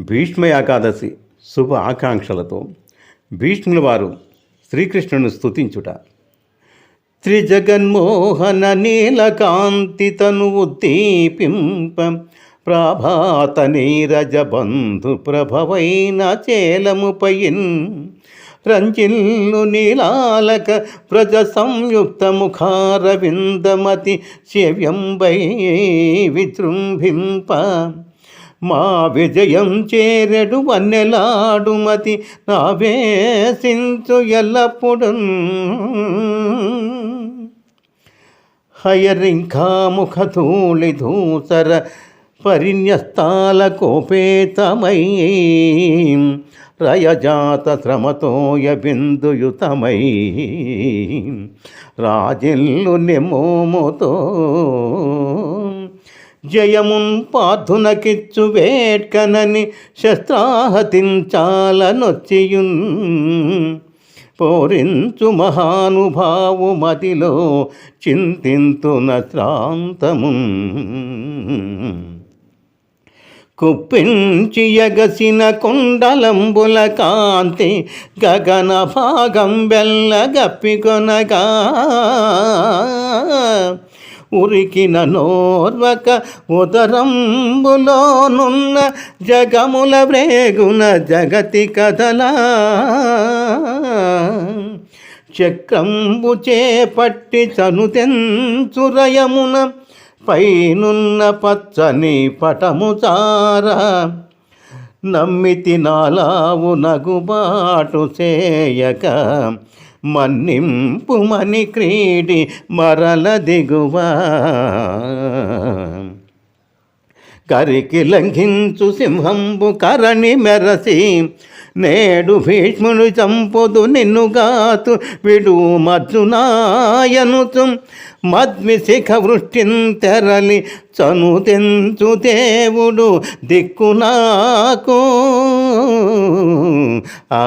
భీష్మ ఏకాదశి శుభ ఆకాంక్షలతో భీష్ముల వారు శ్రీకృష్ణుని స్తుతించుట. త్రిజగన్మోహన నీలకాంతి తను ఉద్దీపింప ప్రభాత నీరజ బంధు ప్రభవైన చేలముపయిన్ రంజిల్లు నీలాలక ప్రజ సంయుక్త ముఖారవిందమతి శవ్యంబై విజృంభింప. మా విజయం చేరెడు వన్నెలాడుమతి నావేశించు ఎల్లప్పుడు హయరింఖాముఖ ధూళి ధూసర పరిన్యస్తాల కోపేతమై రయజాత శ్రమతోయ బిందుయుతమై రాజిల్లు నిమోముతో జయమున్ పార్థునకిచ్చు వేట్కనని శస్త్రాహతించాలనొచ్చియున్. పోరించు మహానుభావు మదిలో చింతింతున శ్రాంతము కుప్పించి ఎగసిన కుండలంబుల కాంతి గగన భాగం బెల్లగప్పికొనగా. ఉరికిన నోర్వక ఉదరంబులోనున్న జగముల వ్రేగున జగతి కథలా చక్రంబు చేపట్టి చనుతెంచురయమున పైనున్న పచ్చని పటము చారా. నమ్మితి నాలావు నగుబాటు చేయక మన్నింపుమని క్రీడి మరల దిగువా. కరికి లంఘించు సింహంబు కరణి మెరసి నేడు భీష్ముడు చంపుదు నిన్నుగాతు విడు మర్జునాయనుచు మద్మి శిఖ వృష్టిన్ తెరలి చను తెంచు దేవుడు దిక్కు నాకు. ఆ